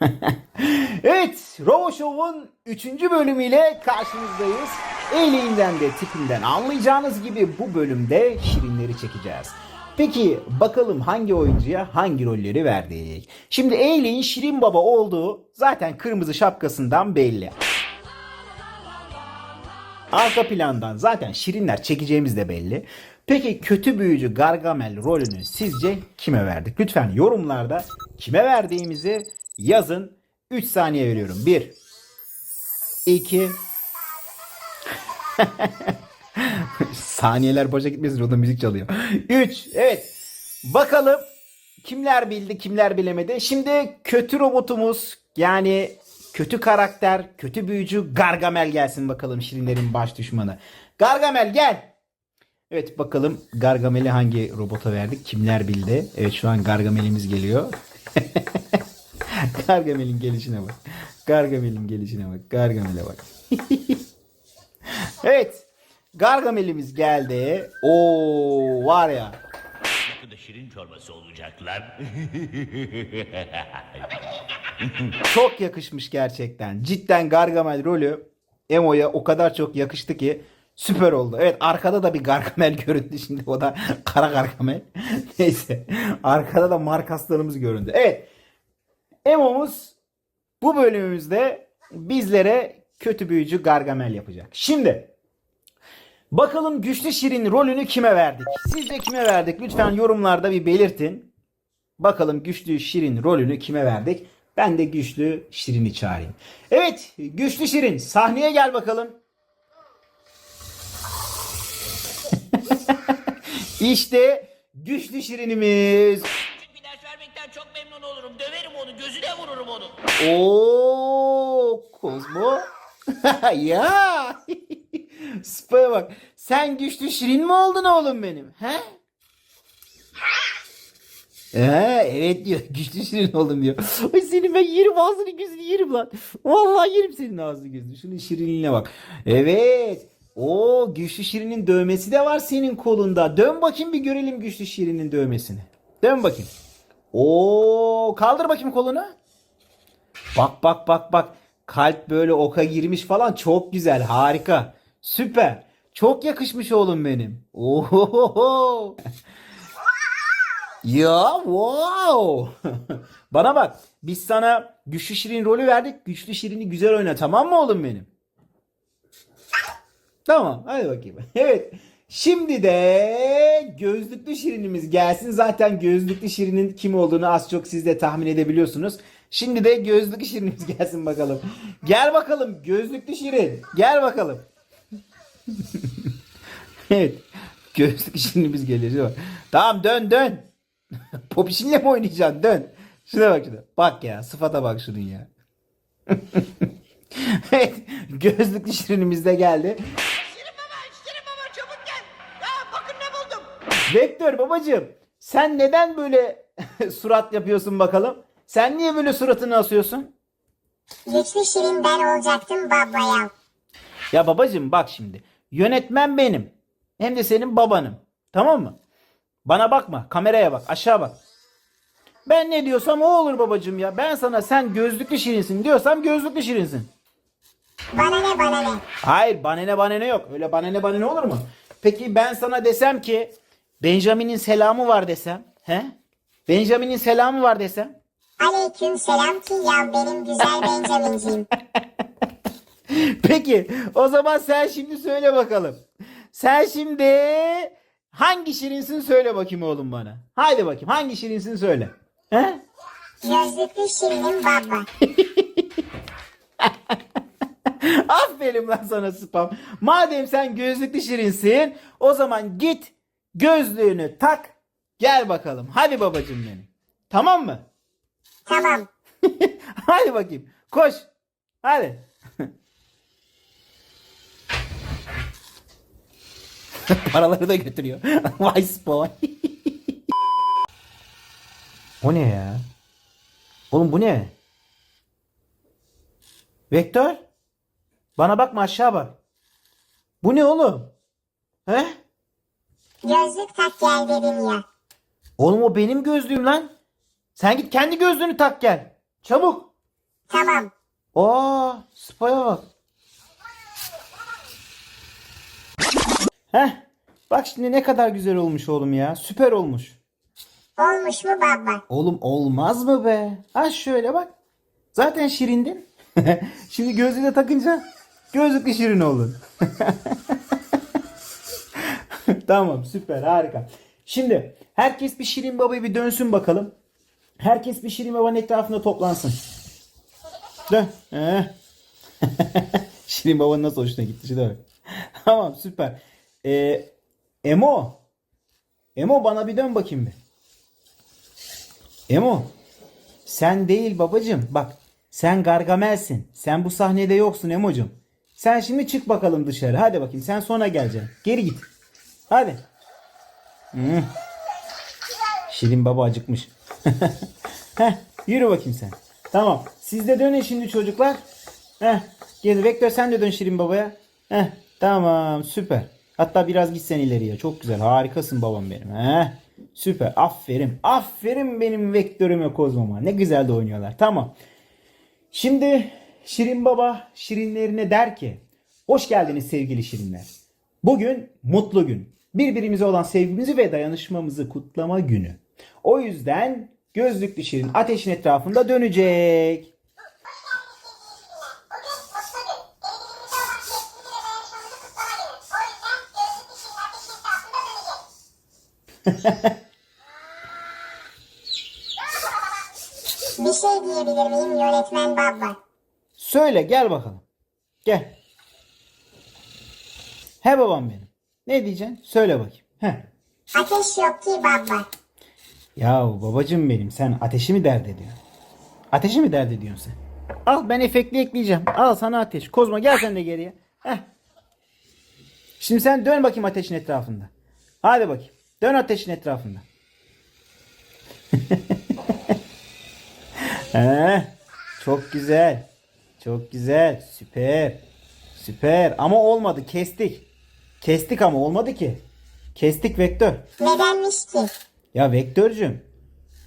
evet, Robo Show'un 3. bölümüyle karşınızdayız. Eğleğinden de tipinden anlayacağınız gibi bu bölümde şirinleri çekeceğiz. Peki bakalım hangi oyuncuya hangi rolleri verdik? Şimdi Eğleğin Şirin Baba olduğu zaten kırmızı şapkasından belli. Arka plandan zaten şirinler çekeceğimiz de belli. Peki kötü büyücü Gargamel rolünü sizce kime verdik? Lütfen yorumlarda kime verdiğimizi yazın. 3 saniye veriyorum. 1 2 Saniyeler boşa gitmesin. O da müzik çalıyor. 3 Evet. Bakalım kimler bildi kimler bilemedi. Şimdi kötü robotumuz yani kötü karakter, kötü büyücü Gargamel gelsin bakalım Şirinlerin baş düşmanı. Gargamel gel. Evet bakalım Gargamel'i hangi robota verdik? Kimler bildi? Evet şu an Gargamel'imiz geliyor. Gargamel'in gelişine bak. Gargamel'in gelişine bak. Gargamel'e bak. evet. Gargamel'imiz geldi. Oo var ya. Yakında şirin çorbası olacaklar. Çok yakışmış gerçekten. Cidden Gargamel rolü Emo'ya o kadar çok yakıştı ki süper oldu. Evet arkada da bir Gargamel göründü şimdi o da kara Gargamel. Neyse arkada da Mark aslanımız göründü. Evet Emo'muz bu bölümümüzde bizlere kötü büyücü Gargamel yapacak. Şimdi bakalım güçlü Şirin rolünü kime verdik? Sizce kime verdik? Lütfen yorumlarda bir belirtin. Bakalım güçlü Şirin rolünü kime verdik? Ben de güçlü Şirin'i çağırayım. Evet güçlü Şirin sahneye gel bakalım. işte güçlü Şirin'imiz. Onu. Oo Kozmo. ya. Spa'ya bak. Sen güçlü Şirin mi oldun oğlum benim? He? Ee, evet diyor. Güçlü şirin oldum diyor. Ay senin ben yerim ağzını gözünü yerim lan. Vallahi yerim senin ağzını gözünü. Şunun şirinliğine bak. Evet. O güçlü şirinin dövmesi de var senin kolunda. Dön bakayım bir görelim güçlü şirinin dövmesini. Dön bakayım. Oo, kaldır bakayım kolunu. Bak bak bak bak. Kalp böyle oka girmiş falan. Çok güzel. Harika. Süper. Çok yakışmış oğlum benim. Ohohoho. Ya wow. Bana bak. Biz sana güçlü şirin rolü verdik. Güçlü şirini güzel oyna tamam mı oğlum benim? Tamam hadi bakayım. Evet. Şimdi de gözlüklü şirinimiz gelsin. Zaten gözlüklü şirinin kim olduğunu az çok siz de tahmin edebiliyorsunuz. Şimdi de gözlüklü şirinimiz gelsin bakalım. Gel bakalım gözlüklü şirin. Gel bakalım. evet. Gözlüklü şirinimiz geliyor. Tamam dön dön. Popişinle mi oynayacaksın? Dön. Şuna bak şuna. Bak ya sıfata bak şunun ya. evet. Gözlüklü şirinimiz de geldi. Şirin baba, şirin baba çabuk gel. Ya bakın ne buldum. Vektör babacığım sen neden böyle surat yapıyorsun bakalım? Sen niye böyle suratını asıyorsun? Güçlü Şirin ben olacaktım babaya. Ya babacığım bak şimdi. Yönetmen benim. Hem de senin babanım. Tamam mı? Bana bakma. Kameraya bak. Aşağı bak. Ben ne diyorsam o olur babacığım ya. Ben sana sen gözlüklü şirinsin diyorsam gözlüklü şirinsin. Bana ne bana ne. Hayır banene banene yok. Öyle banene banene olur mu? Peki ben sana desem ki Benjamin'in selamı var desem. He? Benjamin'in selamı var desem. Aleyküm selam ki ya benim güzel Benjamin'ciğim. Peki o zaman sen şimdi söyle bakalım. Sen şimdi hangi şirinsin söyle bakayım oğlum bana. Haydi bakayım hangi şirinsin söyle. He? Gözlüklü Şirin'in baba. Aferin lan sana spam. Madem sen gözlüklü şirinsin o zaman git gözlüğünü tak gel bakalım. Hadi babacım benim. Tamam mı? Tamam. Hadi bakayım. Koş. Hadi. Paraları da götürüyor. Vay boy. o ne ya? Oğlum bu ne? Vektör? Bana bakma aşağı bak. Bu ne oğlum? He? Gözlük tak gel dedim ya. Oğlum o benim gözlüğüm lan. Sen git kendi gözlüğünü tak gel. Çabuk. Tamam. Aa, spaya bak. Heh. Bak şimdi ne kadar güzel olmuş oğlum ya. Süper olmuş. Olmuş mu baba? Oğlum olmaz mı be? Ha şöyle bak. Zaten şirindin. şimdi gözlüğü de takınca gözlüklü şirin oldun. tamam süper harika. Şimdi herkes bir Şirin Baba'yı bir dönsün bakalım. Herkes bir Şirin Baba'nın etrafında toplansın. Dön. Şirin Baba'nın nasıl hoşuna gitti şimdi bak. tamam süper. Ee, Emo. Emo bana bir dön bakayım bir. Emo. Sen değil babacım. Bak sen Gargamel'sin. Sen bu sahnede yoksun Emo'cum. Sen şimdi çık bakalım dışarı. Hadi bakayım sen sonra geleceksin. Geri git. Hadi. Hı. Şirin baba acıkmış. Heh, yürü bakayım sen. Tamam. Siz de dönün şimdi çocuklar. Heh, gel Vektör sen de dön Şirin babaya. Heh, tamam süper. Hatta biraz gitsen ileriye. Çok güzel. Harikasın babam benim. Heh, süper. Aferin. Aferin benim Vektörüme Kozmoma. Ne güzel de oynuyorlar. Tamam. Şimdi Şirin Baba Şirinlerine der ki Hoş geldiniz sevgili Şirinler. Bugün mutlu gün. Birbirimize olan sevgimizi ve dayanışmamızı kutlama günü. O yüzden gözlüklü Şirin ateşin etrafında dönecek. Bir şey diyebilir miyim yönetmen baba? Söyle gel bakalım. Gel. He babam benim. Ne diyeceksin? Söyle bakayım. He. Ateş yok ki baba. Ya babacım benim sen ateşi mi dert ediyorsun? Ateşi mi dert ediyorsun sen? Al ben efektli ekleyeceğim. Al sana ateş. Kozma gel sen de geriye. Heh. Şimdi sen dön bakayım ateşin etrafında. Hadi bakayım. Dön ateşin etrafında. Heh. Çok güzel. Çok güzel. Süper. Süper. Ama olmadı. Kestik. Kestik ama olmadı ki. Kestik vektör. Nedenmiş ki? Ya Vektörcüm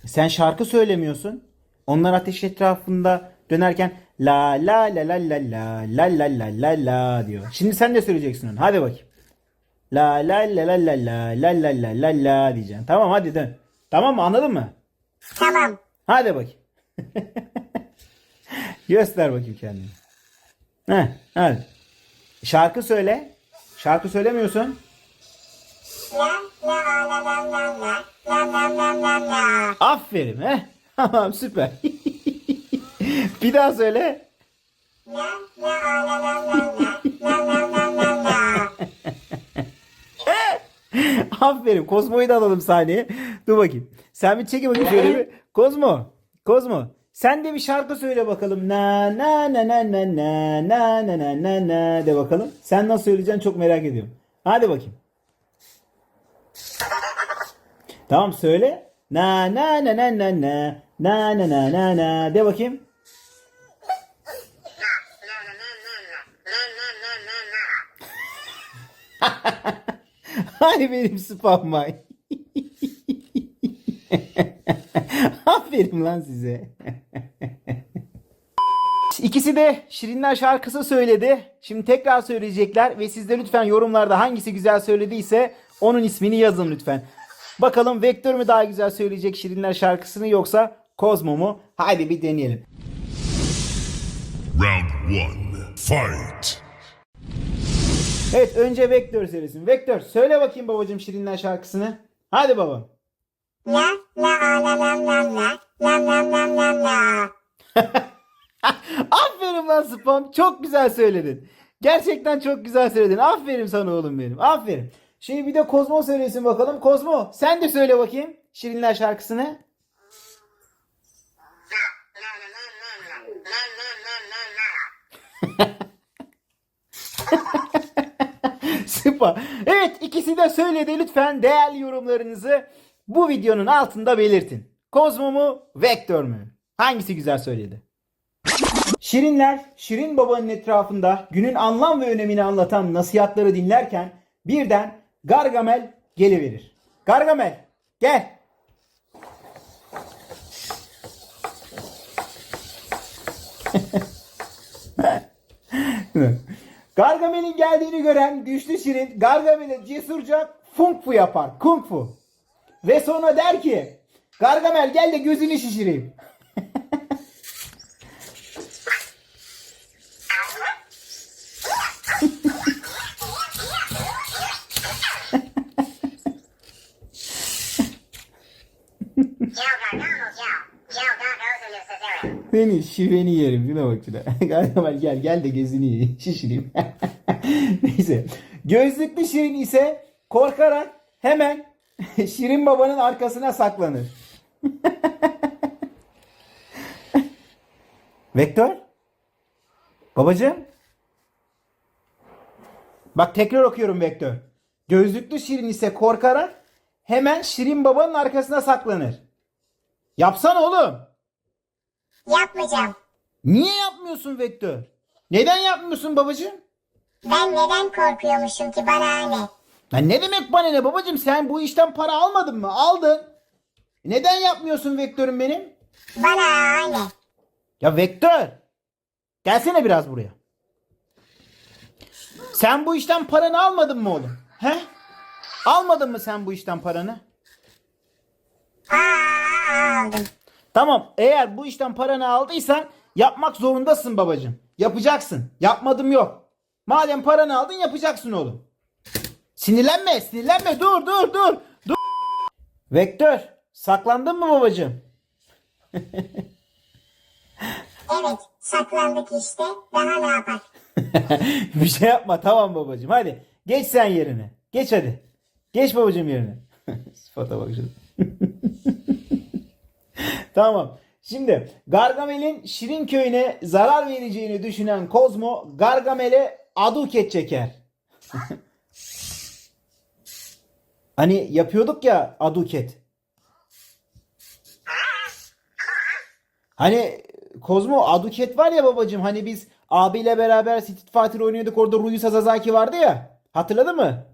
sen şarkı söylemiyorsun. Onlar ateş etrafında dönerken la la la la la la la la la la la diyor. Şimdi sen de söyleyeceksin onu. Hadi bakayım. La la la la la la la la la la la diyeceksin. Tamam hadi dön. Tamam mı anladın mı? Tamam. Hadi bakayım. Göster bakayım kendini. Heh, hadi. Şarkı söyle. Şarkı söylemiyorsun. Aferin he. Tamam süper. Bir daha söyle. Aferin. Kozmo'yu da alalım sahneye. Dur bakayım. Sen bir çekin bakayım şöyle bir. Kozmo. Kozmo. Sen de bir şarkı söyle bakalım. Na na na na na na na na na na de bakalım. Sen nasıl söyleyeceksin çok merak ediyorum. Hadi bakayım. Tamam söyle. Na na na na na na na na na na na de bakayım. Hani benim spam may. Aferin lan size. İkisi de Şirinler şarkısı söyledi. Şimdi tekrar söyleyecekler ve siz de lütfen yorumlarda hangisi güzel söylediyse onun ismini yazın lütfen. Bakalım Vektör mü daha güzel söyleyecek Şirinler şarkısını yoksa Kozmo mu? Haydi bir deneyelim. Round one, fight. Evet önce Vektör söylesin. Vektör söyle bakayım babacığım Şirinler şarkısını. Hadi babam. La la la la la la la la la la la la. Aferin lan Spam. Çok güzel söyledin. Gerçekten çok güzel söyledin. Aferin sana oğlum benim. Aferin. Şimdi bir de Kozmo söylesin bakalım. Kozmo sen de söyle bakayım Şirinler şarkısını. Süper. Evet ikisi de söyledi. Lütfen değerli yorumlarınızı bu videonun altında belirtin. Kozmo mu, Vektör mü? Hangisi güzel söyledi? Şirinler, Şirin Baba'nın etrafında günün anlam ve önemini anlatan nasihatları dinlerken birden Gargamel geliverir. Gargamel, gel. Gargamel'in geldiğini gören güçlü Şirin Gargamel'e cesurca fung fu yapar. Kung fu. Ve sonra der ki Gargamel gel de gözünü şişireyim. Seni şiveni yerim. Şuna bak şuna. Gargamel gel gel de gözünü ye- şişireyim. Neyse. Gözlüklü Şirin ise korkarak hemen Şirin babanın arkasına saklanır. Vektör? Babacığım? Bak tekrar okuyorum Vektör. Gözlüklü Şirin ise korkarak hemen Şirin babanın arkasına saklanır. Yapsana oğlum. Yapmayacağım. Niye yapmıyorsun Vektör? Neden yapmıyorsun babacığım? Ben neden korkuyormuşum ki bana ne? Lan ne demek bana ne babacığım? Sen bu işten para almadın mı? Aldın. Neden yapmıyorsun Vektör'üm benim? Bana ne? Ya Vektör. Gelsene biraz buraya. Sen bu işten paranı almadın mı oğlum? He? Almadın mı sen bu işten paranı? Aa, aldım. Tamam eğer bu işten paranı aldıysan yapmak zorundasın babacığım. Yapacaksın. Yapmadım yok. Madem paranı aldın yapacaksın oğlum. Sinirlenme sinirlenme dur dur dur. dur. Vektör saklandın mı babacığım? Evet, saklandık işte. Daha ne yapar? Bir şey yapma tamam babacığım hadi. Geç sen yerine. Geç hadi. Geç babacığım yerine. Sıfata bak şuna. Tamam. Şimdi Gargamel'in Şirin köyüne zarar vereceğini düşünen Kozmo Gargamel'e aduket çeker. hani yapıyorduk ya aduket. Hani Kozmo Aduket var ya babacığım hani biz abiyle beraber Street Fighter oynuyorduk orada Ryu Sasazaki vardı ya. Hatırladın mı?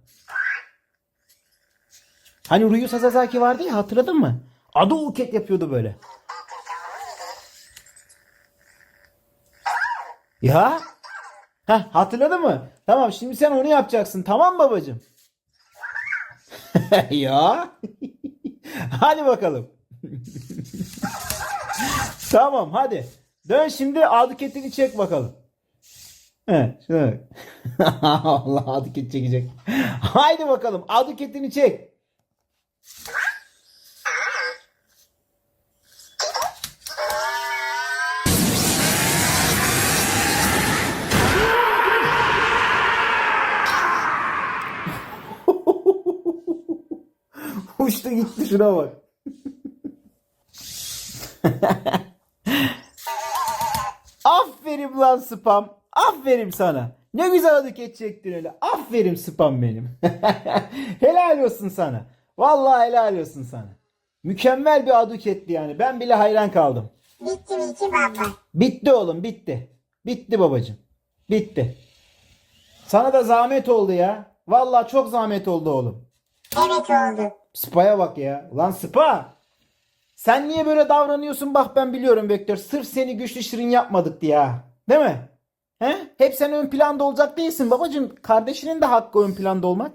Hani Ryu Sasazaki vardı ya hatırladın mı? Aduket yapıyordu böyle. Ya? Heh, hatırladın mı? Tamam şimdi sen onu yapacaksın tamam mı babacığım? ya? Hadi bakalım. Tamam hadi. Dön şimdi aduketini çek bakalım. He, şuna bak. Allah aduket çekecek. Haydi bakalım aduketini çek. Uçtu gitti şuna bak. Aferin lan spam. Aferin sana. Ne güzel hareket çektin öyle. Aferin spam benim. helal olsun sana. Vallahi helal olsun sana. Mükemmel bir aduketti yani. Ben bile hayran kaldım. Bitti mi ki baba? Bitti oğlum bitti. Bitti babacığım. Bitti. Sana da zahmet oldu ya. Vallahi çok zahmet oldu oğlum. Evet oldu. Spa'ya bak ya. Lan Spa. Sen niye böyle davranıyorsun bak ben biliyorum Vektör. Sırf seni güçlü şirin yapmadık diye ha. Değil mi? He? Hep sen ön planda olacak değilsin babacığım. Kardeşinin de hakkı ön planda olmak.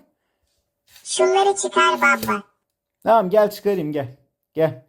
Şunları çıkar baba. Tamam gel çıkarayım gel. Gel.